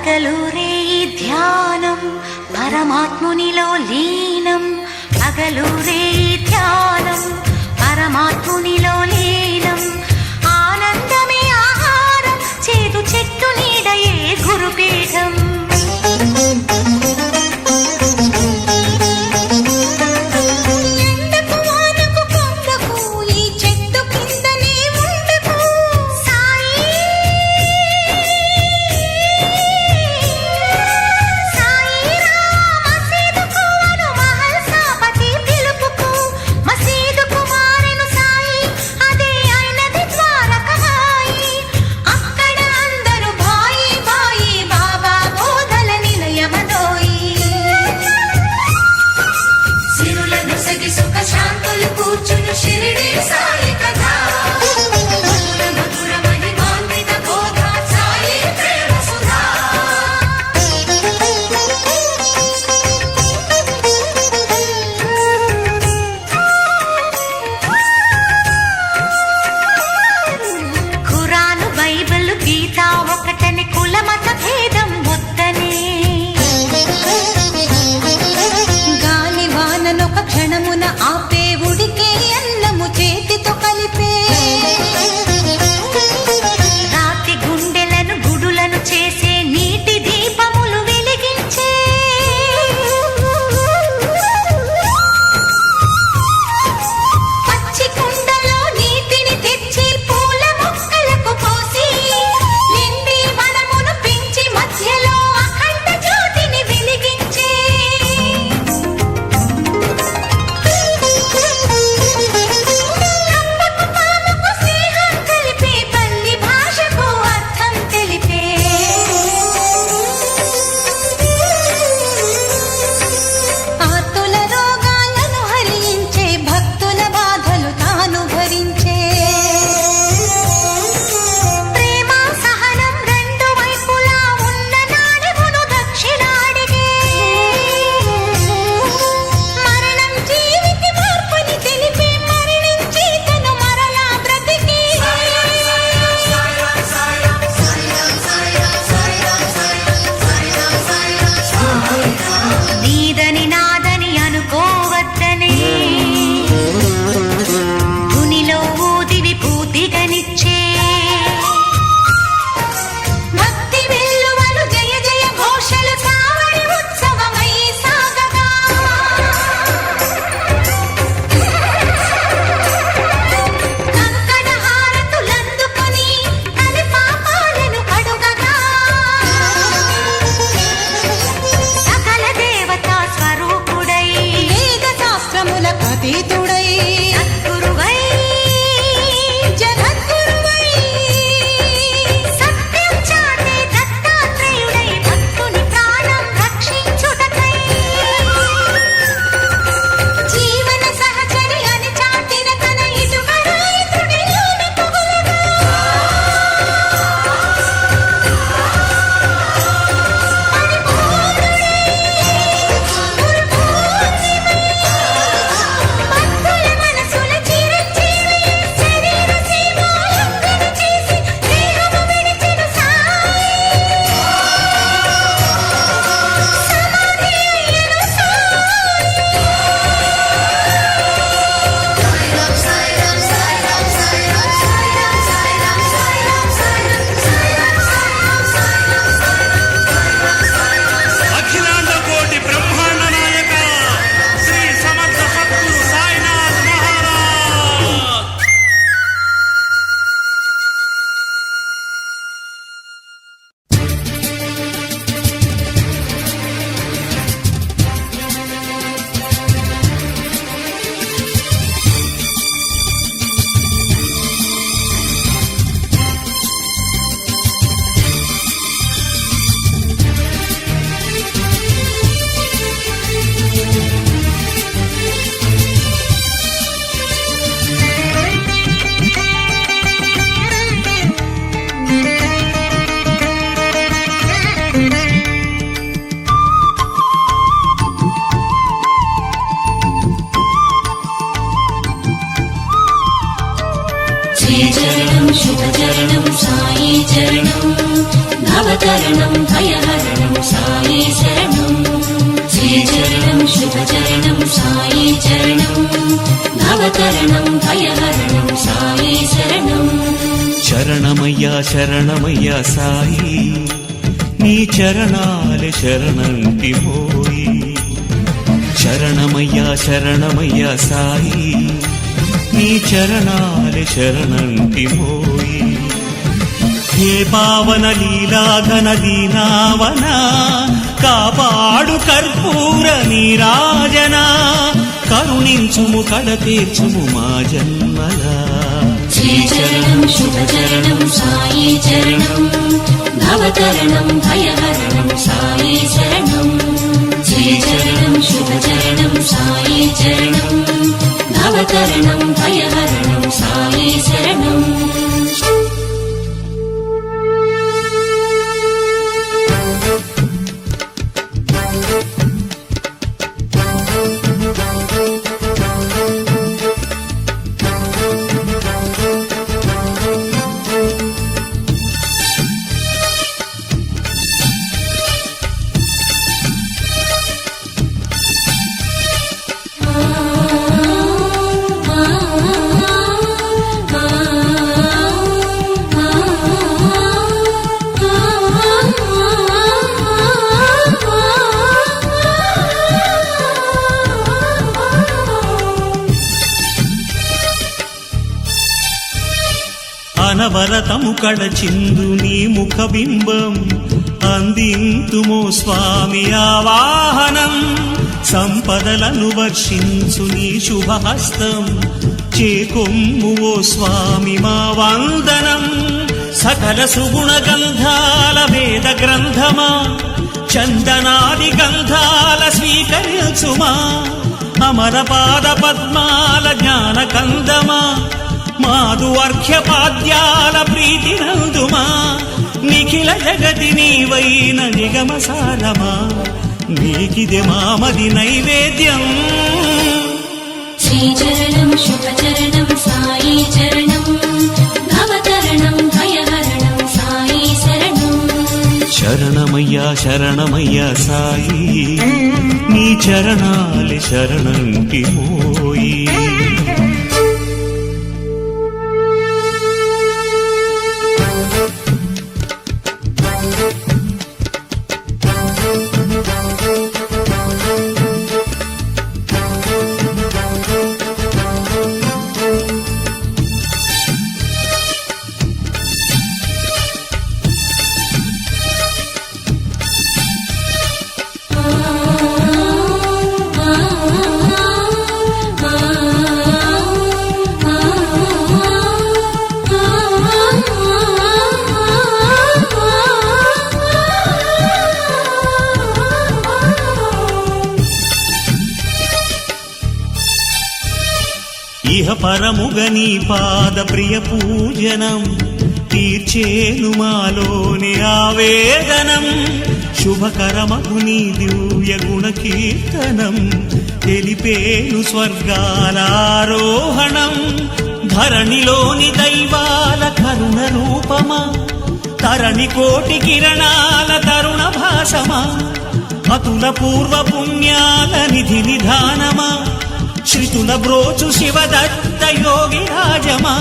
పగలు రే ధ్యానం పరమాత్మునిలో లీనం. పగలు రే ధ్యానం పరమాత్మునిలో లీనం. ఆనందమే ఆహారం చేదు చెట్టు నీడయే గురుపీఠం. şirin insan ti భవతరణం భయహరణం సాయి శరణం. శ్రీచరణం శుభచరణం సాయి చరణం. భవతరణం భయహరణం సాయి శరణం. శరణమయ్యా శరణమయ్యా సాయి. నీ చరణాలే శరణంటి పోయి. శరణమయ్యా శరణమయ్యా సాయి. నీ చరణాలే శరణంటి పోయి. హే పావన లీలాఘన దీనావన? కాపాడు కర్పూర నీరాజన. కరుణించుము కడ తీర్చుము మా జన్మల. శ్రీచరణం శుభచరణం సాయి చరణం భవతరణం భయహరణం సాయి శరణం శ్రీచరణం శుభచరణం సాయి చరణం భవతరణం భయహరణం సాయి శరణం అనవరతము కడచిందు నీ ముఖబింబం అందింతుమో స్వామి ఆవాహనం. సంపదలను వర్షించు నీ శుభహస్తం. చేకొమ్ము ఓ స్వామి మా వందనం. సకల సుగుణ గంధాల వేద గ్రంథమా చందనాది గంధాల స్వీకరించుమా. అమర పాద పద్మాల జ్ఞాన కందమా మాదు అర్ఘ్యపాద్యాల ప్రీతి నందుమా నిఖిల జగతి నీవైన నిగమ సారమా నీకిది మామది నైవేద్యం. శ్రీచరణం శుభచరణం సాయి చరణం భవతరణం భయహరణం సాయి శరణం. శరణమయ్యా శరణమయ్యా సాయి. నీ చరణాలి శరణంకి పోయి. ఇహ పాద ప్రియ పూజనం. తీర్చేను మాలోని ఆవేదనం. శుభకరమగు నీ దివ్య గుణ కీర్తనం. తెలిపేను స్వర్గాలారోహణం. ధరణిలోని దైవాల కరుణ రూపమా. తరణి కోటి కిరణాల తరుణ భాషమా అతుల పూర్వ పుణ్యాల నిధి నిధానమా. శ్రుతుల బ్రోచు శివదత్త యోగి రాజమా?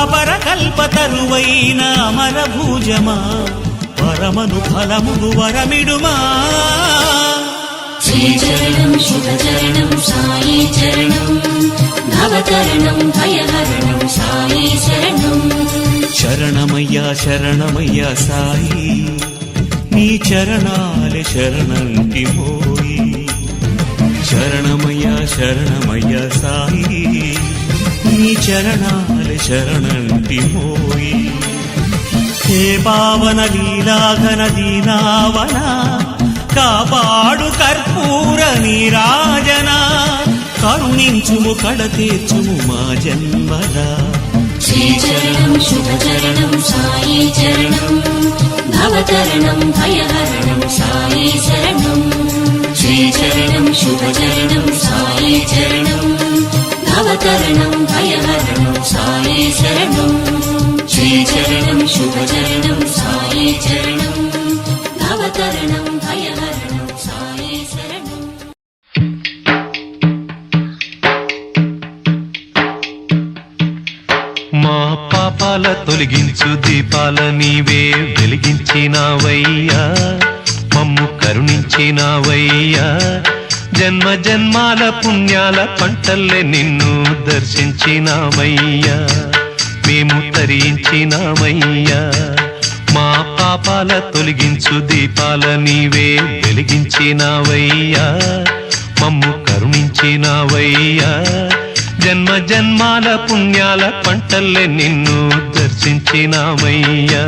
అపర కల్ప తరువైన అమర భూజమా? పరమను ఫలమును వరమిడుమా? శ్రీచరణం శుభచరణం సాయి చరణం. భవతరణం భయహరణం సాయి శరణం శరణమయ్యా శరణమయ్యా సాయి నీ చరణాలే శరణంకి పోయి శరణమయ్యా శరణమయ్యా సాయి నీ చరణాలే శరణంటి పోయి హే పావన లీలాఘన దీనావన కాపాడు కర్పూర నీరాజన కరుణించుము కడ తీర్చుము మా జన్మద శ్రీచరణం శుభచరణం సాయి చరణం భవచరణం భయహరణం సాయి శరణం శ్రీచరణం శుభచరణం సాయి చరణం భవతరణం భయహరణం సాయి శరణం శ్రీచరణం శుభచరణం సాయి చరణం భవతరణం మా పాపాల తొలగించు దీపాల నీవే వెలిగించినావయ్యా. కరుణించినావయ్యా జన్మ జన్మాల పుణ్యాల పంటల్లే నిన్ను దర్శించినామయ్యా. మేము తరించినామయ్యా. మా పాపాల తొలగించు దీపాల నీవే వెలిగించినావయ్యా. మమ్ము కరుణించినావయ్యా. జన్మ జన్మాల పుణ్యాల పంటల్లే నిన్ను దర్శించినామయ్యా.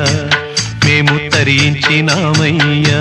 మేము తరించినామయ్యా.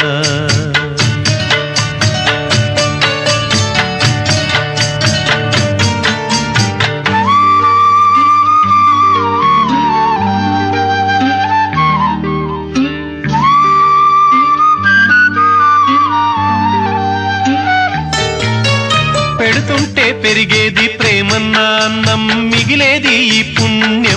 పెరిగేది ప్రేమన్నా అన్నం మిగిలేది ఈ పుణ్యం.